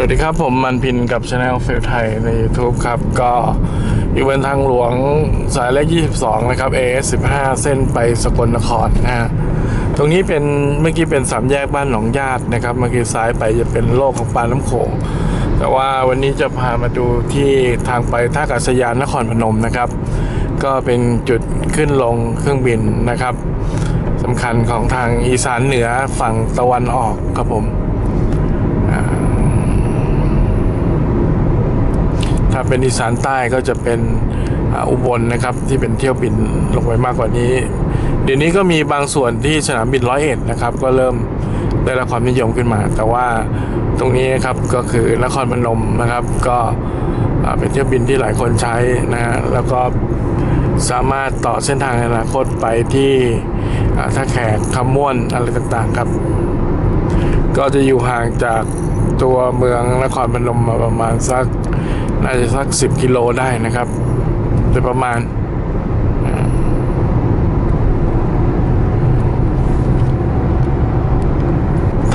สวัสดีครับผมมันพินกับช anel เฟลไทยใน YouTube ครับ ก็อยู่บนทางหลวงสายเลข 22 นะครับ AS 15 เส้นไปสกลนครนะฮะตรงนี้เป็นเมื่อกี้เป็นสามแยกบ้านหนองญาตินะครับ เมื่อกี้ซ้ายไปจะเป็นโลกของปลาน้ำโขงแต่ว่าวันนี้จะพามาดูที่ทางไปท่าอากาศยานนครพนมนะครับ ก็เป็นจุดขึ้นลงเครื่องบินนะครับสำคัญของทางอีสานเหนือฝั่งตะวันออกครับผม ถ้าเป็นอีสานใต้ก็จะเป็นอุบลนะครับที่เป็นเที่ยวบินลงไปมากกว่านี้ เดี๋ยวนี้ก็มีบางส่วนที่สนามบินร้อยเอ็ดนะครับ ก็เริ่มได้รับความนิยมขึ้นมา แต่ว่าตรงนี้นะครับก็คือนครพนมนะครับ ก็เป็นเที่ยวบินที่หลายคนใช้นะฮะแล้วก็สามารถต่อเส้นทางอนาคตไปที่อ่าท่าแขกคำม่วนอะไรต่างๆครับ ก็จะอยู่ห่างจากตัวเมืองนครพนมมาประมาณสัก น่าจะสักสิบกิโลได้นะครับโดยประมาณ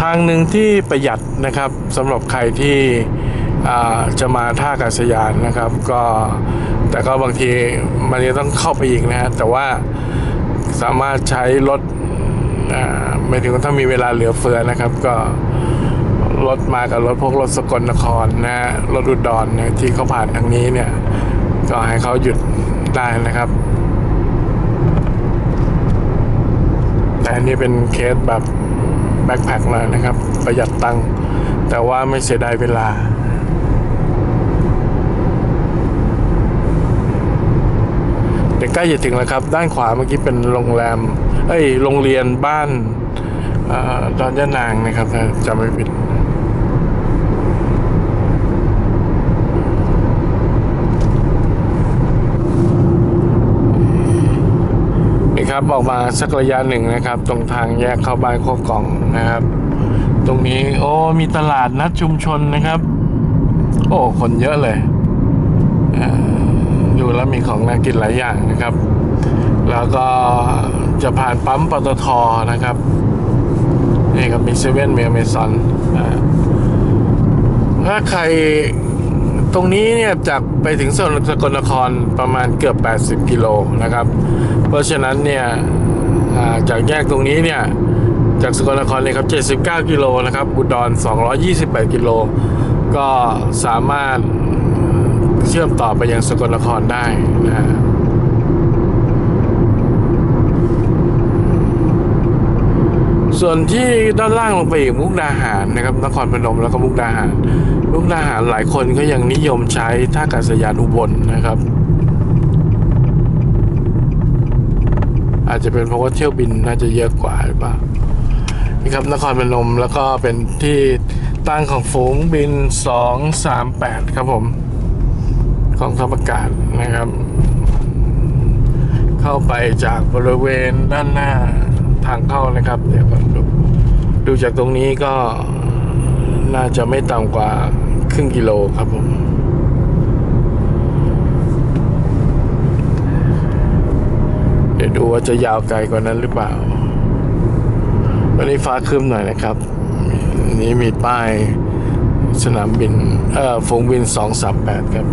ทางหนึ่งที่ประหยัดนะครับสำหรับใครที่จะมาท่าอากาศยานนะครับ ก็แต่ก็บางทีมันจะต้องเข้าไปอีกนะฮะแต่ว่าสามารถใช้รถไม่ถึงถ้ามีเวลาเหลือเฟือนะครับ ก็ รถมากับรถพวกรถสกลนครนะรถอุดรเนี่ยที่เขาผ่านทางนี้เนี่ย ก็ให้เขาหยุดได้นะครับ แต่อันนี้เป็นเคสแบบแบ็คแพคเลยนะครับ ประหยัดตังค์แต่ว่าไม่เสียดายเวลาเดี๋ยวใกล้จะถึงแล้วครับ ด้านขวาเมื่อกี้เป็นโรงแรม เอ้ย โรงเรียนบ้านออดอนยะนางนะครับจำไม่ผิด ครับ ออกมาสักระยะหนึ่งนะครับ ตรงทางแยกเข้าบ้านโคกกล่องนะครับ ตรงนี้โอ้มีตลาดนัดชุมชนนะครับ โอ้คนเยอะเลยอ่าดูแล้วมีของน่ากินหลายอย่างนะครับ แล้วก็จะผ่านปั๊มปตทนะครับนี่ครับมีเซเว่นมีอเมซอนถ้าใคร ตรงนี้เนี่ยจากไปถึงสกลนครประมาณเกือบ 80 กิโลนะครับ เพราะฉะนั้นเนี่ยจากแยกตรงนี้เนี่ยจากสกลนครเนี่ยครับ 79 กิโลนะครับอุดร 228 กิโล ก็สามารถเชื่อมต่อไปยังสกลนครได้นะฮะส่วนที่ด้านล่างลงไปอีกมุกดาหารนะครับนครพนมแล้วก็มุกดาหาร มุกดาหารหลายคนก็ยังนิยมใช้ท่าอากาศยานอุบลนะครับ อาจจะเป็นเพราะว่าเที่ยวบินน่าจะเยอะกว่าหรือเปล่านี่ครับนครพนมแล้วก็เป็นที่ตั้งของฝูงบิน 238 ครับผมของทัพอากาศนะครับ เข้าไปจากบริเวณด้านหน้าทางเข้านะครับ เดี๋ยวก่อนดูดูจากตรงนี้ก็ น่าจะไม่ต่ำกว่าครึ่งกิโลครับผม เดี๋ยวดูว่าจะยาวไกลกว่านั้นหรือเปล่า วันนี้ฟ้าครึ้มหน่อยนะครับ นี้มีป้ายสนามบิน เอ่อฝูงบิน 238 ครับ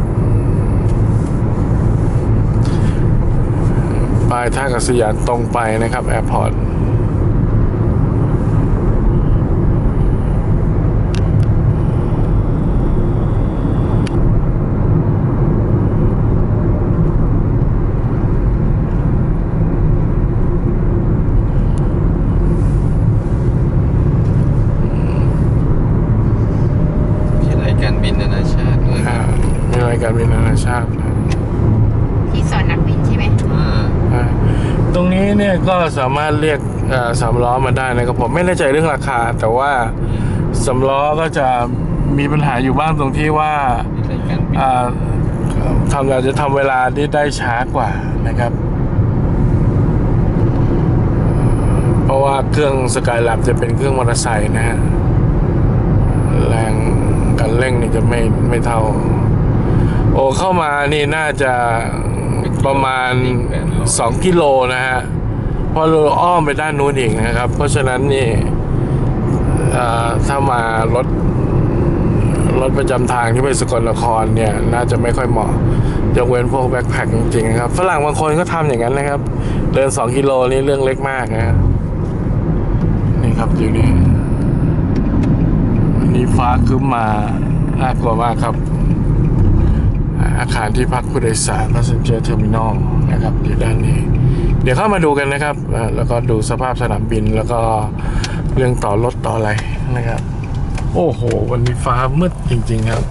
ป้ายท่าอากาศยานตรงไปนะครับ แอร์พอร์ต ที่รายการบินนานาชาติด้วย อ่ามีราย การบินนานาชาตินะที่สอนนักบินใช่ไหมอ่าอ่าตรงนี้เนี่ยก็สามารถเรียกเอ่อสามล้อมาได้นะครับผมไม่แน่ใจเรื่องราคา แต่ว่าสามล้อก็จะมีปัญหาอยู่บ้างตรงที่ว่าที่รายการบินอ่าทำเราจะทำเวลาที่ได้ช้ากว่านะครับ เพราะว่าเครื่องสกาย a ับจะเป็นเครื่องมอเตอร์ไซค์นะฮะแรงการเร่งนี่จะไม่ไม่เท่า โอ้เข้ามานี่น่าจะประมาณ 2 กิโลนะฮะเพราะเราอ้อมไปด้านนู้นอีกนะครับ เพราะฉะนั้นนี่ถ้ามารถรถประจำทางที่ไปสกลนครเนี่ย น่าจะไม่ค่อยเหมาะยกเว้นพวกแบ็คแพคจริงๆครับฝรั่งบางคนก็ทำอย่างนั้นนะครับ เดิน 2 กิโลนี่เรื่องเล็กมากนะนี่ครับอยู่นี่วันนี้ฟ้าครึ้มมาน่ากลัวมากครับ อาคารที่พักผู้โดยสาร passenger terminal นะครับอยู่ด้านนี้ เดี๋ยวเข้ามาดูกันนะครับ แล้วก็ดูสภาพสนามบินแล้วก็เรื่องต่อรถต่ออะไรนะครับ โอ้โห วันนี้ฟ้ามืดจริง ๆ ครับ